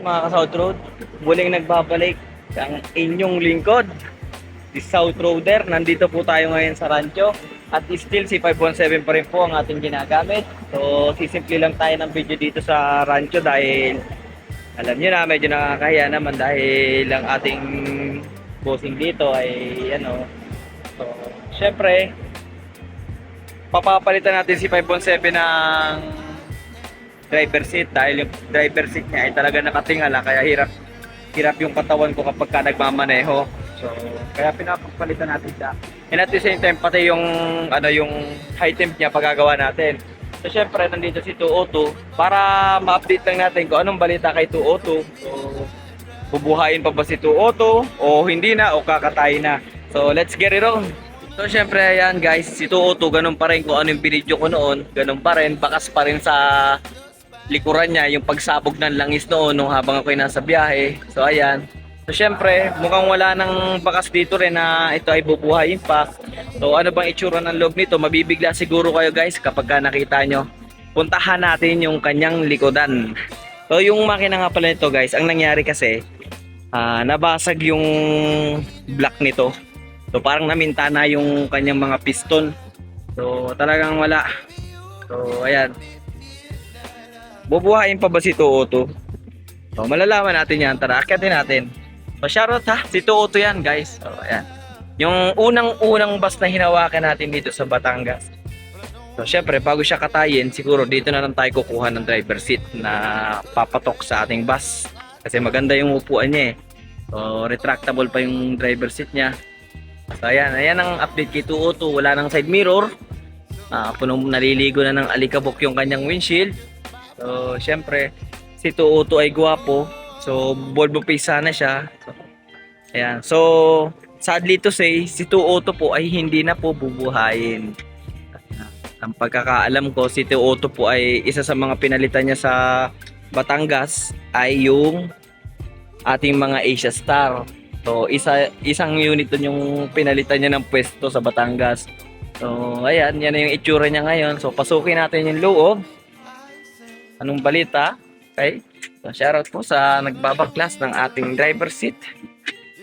mga ka-South Road, muling nagbabalik ang inyong lingkod, si South Roader. Nandito po tayo ngayon sa rancho at still si 517 pa rin po ang ating ginagamit. So, sisimple lang tayo ng video dito sa rancho dahil alam niyo na, medyo nakakahiya naman dahil ang ating bossing dito ay ano. So, syempre, papapalitan natin si 517 ng driver seat dahil yung driver seat niya ay talaga nakatingala kaya hirap hirap yung katawan ko kapag ka nagmamaneho. So, kaya pinapapalitan natin siya. And at the same time, pati yung ano yung high temp niya pagagawa natin. So, syempre, nandito si 202 para ma-update lang natin kung anong balita kay 202. So, bubuhayin pa ba si 202 o hindi na o kakatay na. So, let's get it on. So, syempre, ayan guys, si 202, ganun pa rin kung ano yung binidyo ko noon. Ganun pa rin, bakas pa rin sa likuran niya, yung pagsabog ng langis noon nung habang ako'y nasa biyahe. So, ayan. So, syempre, mukhang wala nang bakas dito rin na ito ay bubuhayin pa. So, ano bang itsura ng loob nito? Mabibigla siguro kayo guys kapag ka nakita nyo. Puntahan natin yung kanyang likodan. So, yung makina nga pala nito guys, ang nangyari kasi, ah, nabasag yung block nito. So, parang naminta na yung kanyang mga piston. So, talagang wala. So, ayan. Bubuhayin pa ba si 202? So, malalaman natin yan. Tara, akyatin natin. So, shoutout ha. Si 202 yan, guys. So, ayan. Yung unang-unang bus na hinawakan natin dito sa Batangas. So, syempre, bago siya katayin, siguro dito na lang tayo kukuha ng driver seat na papatok sa ating bus. Kasi maganda yung upuan niya eh. So, retractable pa yung driver seat niya. So, ayan. Ayan ang update kay 202. Wala nang side mirror. Ah, punong naliligo na ng alikabok yung kanyang windshield. So, syempre, si 202 ay gwapo. So, Volvo face sana siya. So, ayan. So, sadly to say, si 202 po ay hindi na po bubuhayin. Ang pagkakaalam ko, si 202 po ay isa sa mga pinalitan niya sa Batangas ay yung ating mga Asia Star. So, isa, isang unit dun yung pinalitan niya ng pwesto sa Batangas. So, ayan, yan na yung itsura niya ngayon. So, pasukin natin yung loob. Anong balita? Okay. So, shoutout po sa nagbabaklas ng ating driver seat.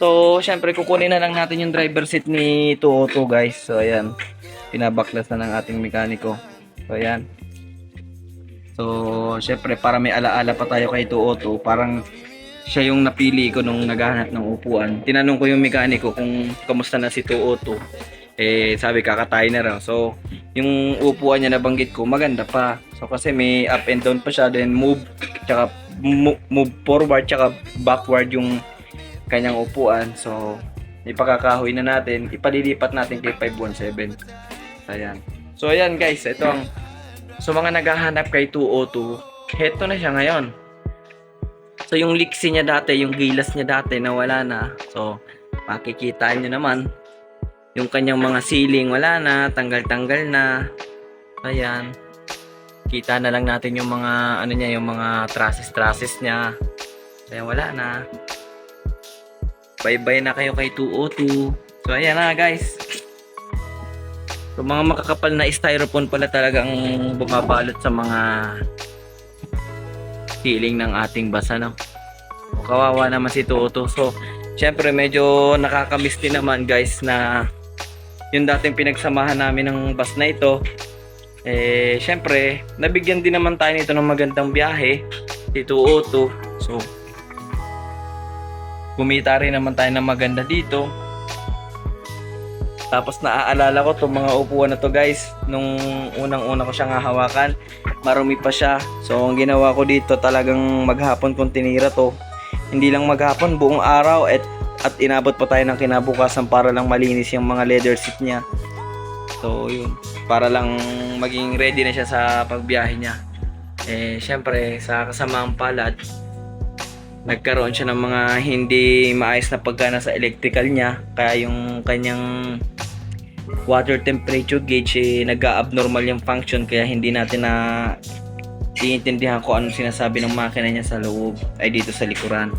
So, syempre, kukunin na lang natin yung driver seat ni 202 guys. So, ayan. Pinabaklas na ng ating mekaniko. So, ayan. So, syempre, para may alaala pa tayo kay 202, parang siya yung napili ko nung naghahanap ng upuan. Tinanong ko yung mekaniko kung kamusta na si 202. Eh, sabi kakatay na raw. So, yung upuan niya nabanggit ko, maganda pa. So, kasi may up and down pa siya, then move, tsaka mo- move forward, tsaka backward yung kanyang upuan. So, ipakakahoy na natin, ipalilipat natin kay 517. Ayan. So, ayan guys, ito ang So mga naghahanap kay 202, heto na siya ngayon. So yung liksi niya dati, yung gilas niya dati nawala na. So makikita niyo naman yung kanyang mga ceiling wala na, tanggal-tanggal na. Ayan. Kita na lang natin yung mga ano niya, yung mga trusses-trusses niya. Ayan, wala na. Bye-bye na kayo kay 202. So ayan na guys. So mga makakapal na styrofoam pala talagang bumabalot sa mga ceiling ng ating basa no. O, kawawa naman si Toto. So syempre medyo nakakamiss din naman guys na yung dating pinagsamahan namin ng bus na ito eh syempre nabigyan din naman tayo nito ng magandang biyahe si 202. So kumita rin naman tayo ng maganda dito. Tapos naaalala ko itong mga upuan na to guys. Nung unang-una ko siyang hahawakan, marumi pa siya. So ang ginawa ko dito talagang maghapon kung tinira to. Hindi lang maghapon, buong araw at, at inabot pa tayo ng kinabukasan para lang malinis yung mga leather seat niya. So yun, para lang maging ready na siya sa pagbiyahe niya. Eh syempre sa kasamaang palad, nagkaroon siya ng mga hindi maayos na paggana sa electrical niya kaya yung kanyang water temperature gauge eh, nag-abnormal yung function kaya hindi natin na iintindihan ko ano sinasabi ng makina niya sa loob ay dito sa likuran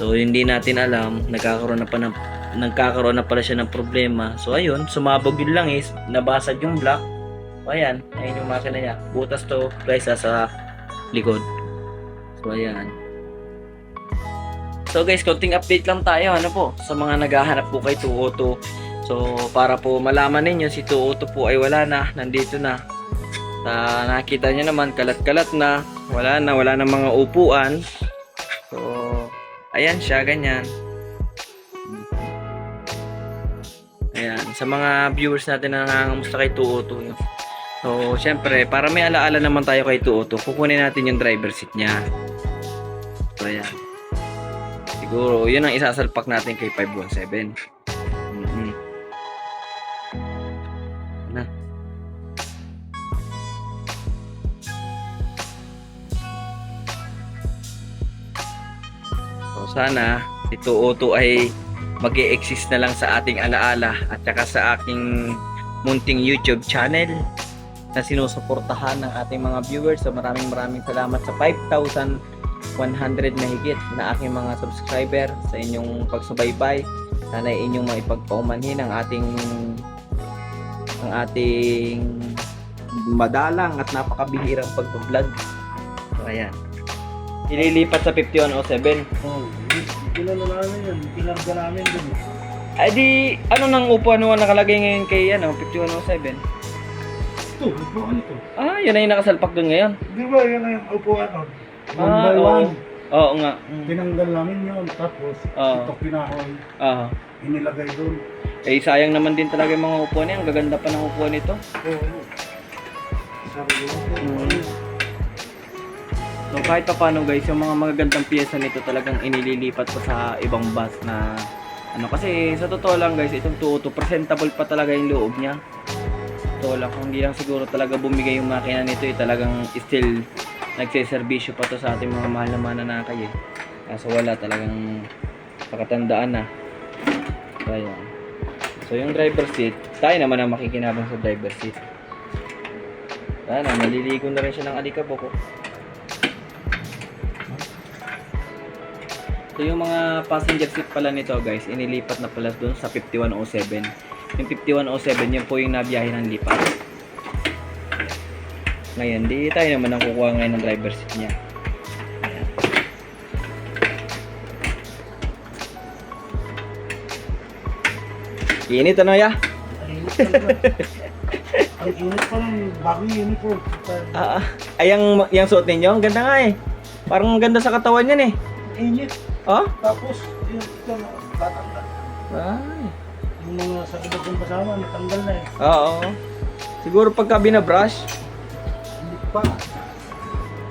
so hindi natin alam nagkakaroon na pa ng nagkakaroon na pala siya ng problema so ayun sumabog yung langis nabasag yung block so ayan ayun yung makina niya butas to guys ah, sa likod so ayan So guys, konting update lang tayo ano po sa mga naghahanap po kay 202. So para po malaman ninyo si 202 po ay wala na, nandito na. Na nakita niyo naman kalat-kalat na, wala na, wala na mga upuan. Ayan siya ganyan. Ayan, sa mga viewers natin na nangangamusta kay 202. No? So, syempre, para may alaala naman tayo kay 202, kukunin natin yung driver seat niya. So, ayan. Siguro, yun ang isasalpak natin kay 517. Sana, si 202 ay mag exist na lang sa ating alaala at saka sa aking munting YouTube channel na sinusuportahan ng ating mga viewers. So maraming maraming salamat sa 5,100 na higit na aking mga subscriber sa inyong pagsubaybay. Sana inyong maipagpaumanhin ang ating ang ating madalang at napakabihirang pagbablog. So ayan. Ililipat sa 5107. Oh, kilala namin yun. Kinarga namin dun. Ay di, ano nang upuan mo nakalagay ngayon kay ano, 5107? Ito, upuan ito. Ah, yun na yung nakasalpak doon ngayon. Di ba yan ang upuan nun? One Ah, by oo. one. Oo nga. Mm. Tinanggal namin yun. Tapos, Oo. ito pinahon. Ah. Inilagay dun. Eh, sayang naman din talaga yung mga upuan niya. Ang gaganda pa ng upuan nito. Oo. Sabi ko, Mm. So, kahit pa paano guys, yung mga magagandang piyesa nito talagang inililipat pa sa ibang bus na ano kasi sa totoo lang guys, itong 202 presentable pa talaga yung loob niya. Totoo lang, kung hindi lang siguro talaga bumigay yung makina nito eh, talagang still nagseservisyo pa to sa ating mga mahal na mananakay eh. Kaso wala talagang pakatandaan na. So, ayan. So, yung driver seat, tayo naman ang makikinabang sa driver seat. Sana, maliligo na rin siya ng alikabok. oh. So, yung mga passenger seat pala nito guys, inilipat na pala doon sa 5107. Yung 5107, yun po yung nabiyahe ng lipat. Ngayon, di tayo naman ang kukuha ngayon ng driver seat niya. Ayan. Init ano ya? Ang init pa lang, bagong uniform. Ah, ah. ay yung, yung suot ninyo, ang ganda nga eh. Parang ang ganda sa katawan yan eh. Init. Oh? Tapos, yung ito, tatanggal. Ay. Yung mga sa iba kong kasama, natanggal na eh. Oo. Siguro pagka binabrush. Hindi pa.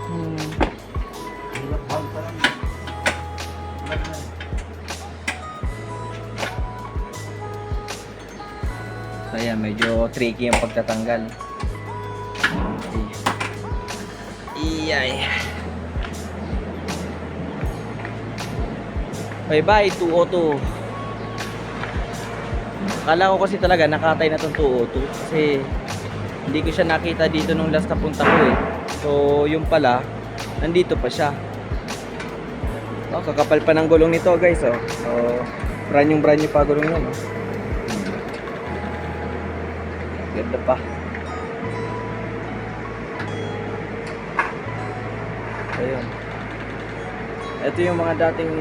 Hmm. Hirap hang pa lang. So, ayan, medyo tricky yung pagtatanggal. Iyay. Bye bye, 202. Akala ko kasi talaga nakatay na tong 202 kasi hindi ko siya nakita dito nung last na punta ko eh. So, yung pala, nandito pa siya. Oh, kakapal pa ng gulong nito guys oh. So, brand yung brand new pa gulong yan oh. Ganda pa. Ayun. Ito yung mga dating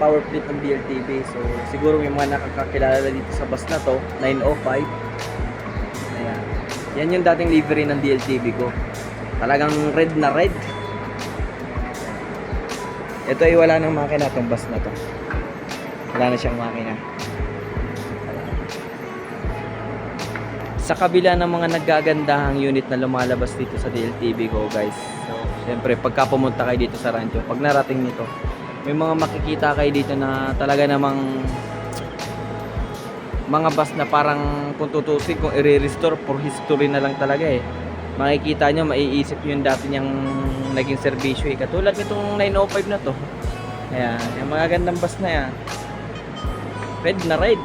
power fleet ng DLTV. So, siguro may mga nakakakilala dito sa bus na to, 905. Ayan. Yan yung dating livery ng DLTV ko. Talagang red na red. Ito ay wala nang makina tong bus na to. Wala na siyang makina. sa kabila ng mga naggagandahang unit na lumalabas dito sa DLTV ko guys so syempre pagka pumunta kayo dito sa rancho pag narating nito may mga makikita kayo dito na talaga namang mga bus na parang kung tutusin kung i-restore for history na lang talaga eh. Makikita nyo maiisip yung dati niyang naging serbisyo eh. Katulad nitong 905 na to. Ayan yung mga gandang bus na yan. Red na red.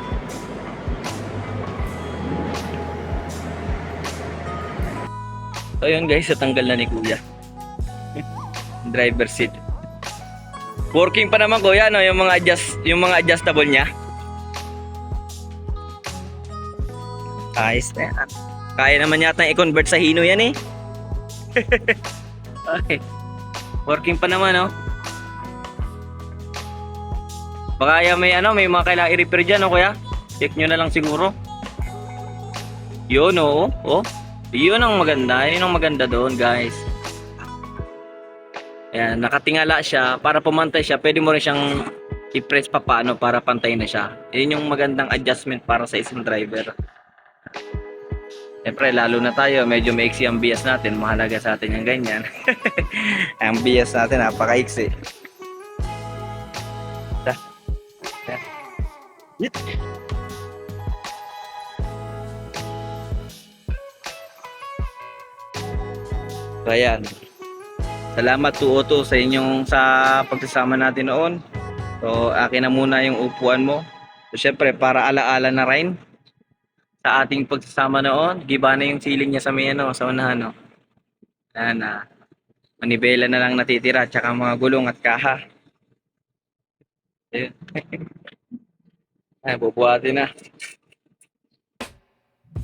So yun guys, natanggal na ni Kuya. Driver seat. Working pa naman Kuya, no, yung mga adjust, yung mga adjustable niya. Ayos na yan. Kaya naman yata i-convert sa Hino yan eh. okay. Working pa naman, no? Baka yan may ano, may mga kailangan i-repair dyan, no kuya? Check nyo na lang siguro. Yun, oo. Oh. Yun ang maganda. Yun ang maganda doon, guys. Ayan, nakatingala siya. Para pumantay siya, pwede mo rin siyang i-press pa paano para pantay na siya. Yun yung magandang adjustment para sa isang driver. Siyempre, lalo na tayo, medyo maiksi ang bias natin. Mahalaga sa atin yung ganyan. ang bias natin, napakaiksi. So, ayan. Salamat to Otto sa inyong sa pagsasama natin noon. So, akin na muna yung upuan mo. So, syempre, para alaala na rin sa ating pagsasama noon. Giba na yung ceiling niya sa may ano, sa unahan, no? Ayan na. manibela na lang natitira, tsaka mga gulong at kaha. Ayun. Ay, bubuhatin na.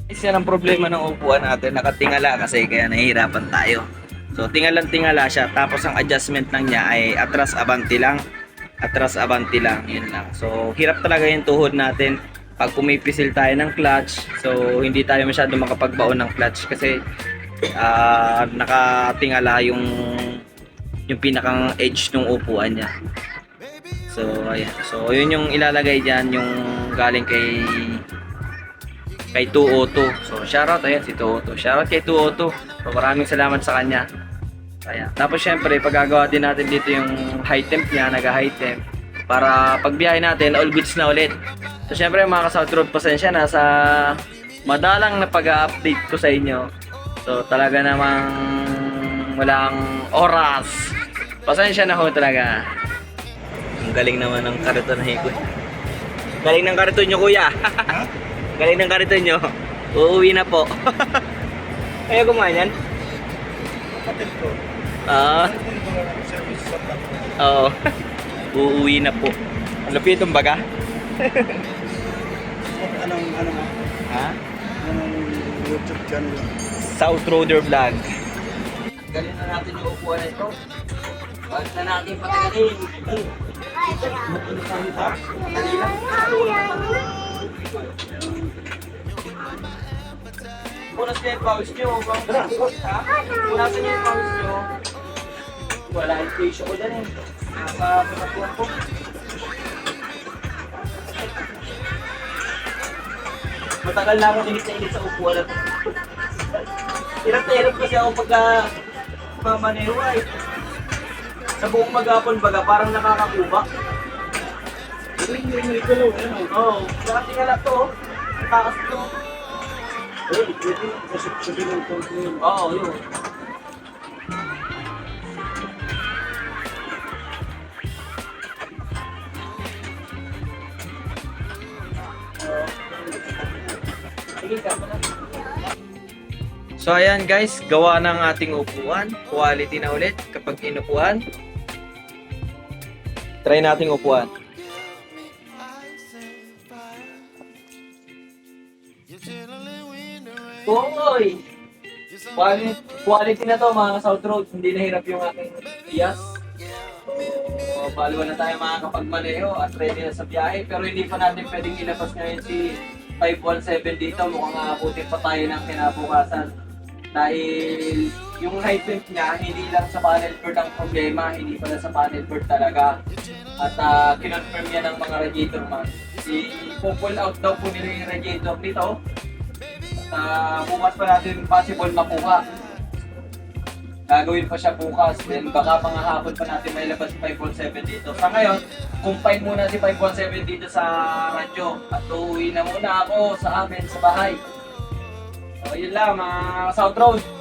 Isa ang problema ng upuan natin, nakatingala kasi kaya nahihirapan tayo. So, tingalang-tingala siya. Tapos, ang adjustment lang niya ay atras abanti lang. Atras abanti lang. Yun lang. So, hirap talaga yung tuhod natin pag pumipisil tayo ng clutch. So, hindi tayo masyado makapagbaon ng clutch kasi ah, nakatingala yung yung pinakang edge ng upuan niya. So, ayan. So, yun yung ilalagay dyan, yung galing kay kay 202. So, shoutout ayan si 202. Shoutout kay 202. So, maraming salamat sa kanya. Ayan. Tapos, syempre, paggagawa din natin dito yung high temp niya, naga-high temp. Para pagbiyahe natin, all goods na ulit. So, syempre, mga ka-South Road, pasensya na sa madalang na pag-update ko sa inyo. So, talaga namang walang oras. Pasensya na ho talaga. Ang galing naman ng kariton na hikoy. Galing ng kariton nyo, kuya. galing ng kariton nyo. Uuwi na po. Ayaw kumain yan? Kapatid ko. Ah, oo. Uuwi na po. Ang lupit itong baga. Anong, ano nga? Ha? Anong YouTube channel? South Roader Vlog. Galing na natin yung upuan na ito. Huwag na natin patagalin. Punas na yung pawis nyo. Punasan nyo yung pawis nyo. Wala yung tissue ko dyan eh. Nasa pinatuan ko. Matagal na akong init na init sa upuan na to. Hirap na hirap kasi ako pagka mamanero ay sa buong magapon baga parang nakakakuba. Oo, oh, bakit tingala to? Takas to. Eh, pwede kasi sabihin ng control. Oo, yun. So ayan guys, gawa ng ating upuan. Quality na ulit kapag inupuan. Try nating upuan. Boy! Quality, quality na to mga South Road. Hindi nahirap yung aking iyas. So, baliwan na tayo makakapagmaneho at ready na sa biyahe. Pero hindi pa natin pwedeng ilabas ngayon si 517 dito. Mukhang aabutin pa tayo ng kinabukasan. Dahil yung high temp niya, hindi lang sa panel board ang problema, hindi pala sa panel board talaga. At uh, kinonfirm niya ng mga radiator man. Si pull out daw po nila yung radiator nito. At uh, bukas pa natin possible makuha. Gagawin pa siya bukas, then baka mga hapon pa natin may labas si 517 dito. Sa ngayon, confine muna si 517 dito sa radyo at uuwi na muna ako sa amin sa bahay. So yun lang mga South Road.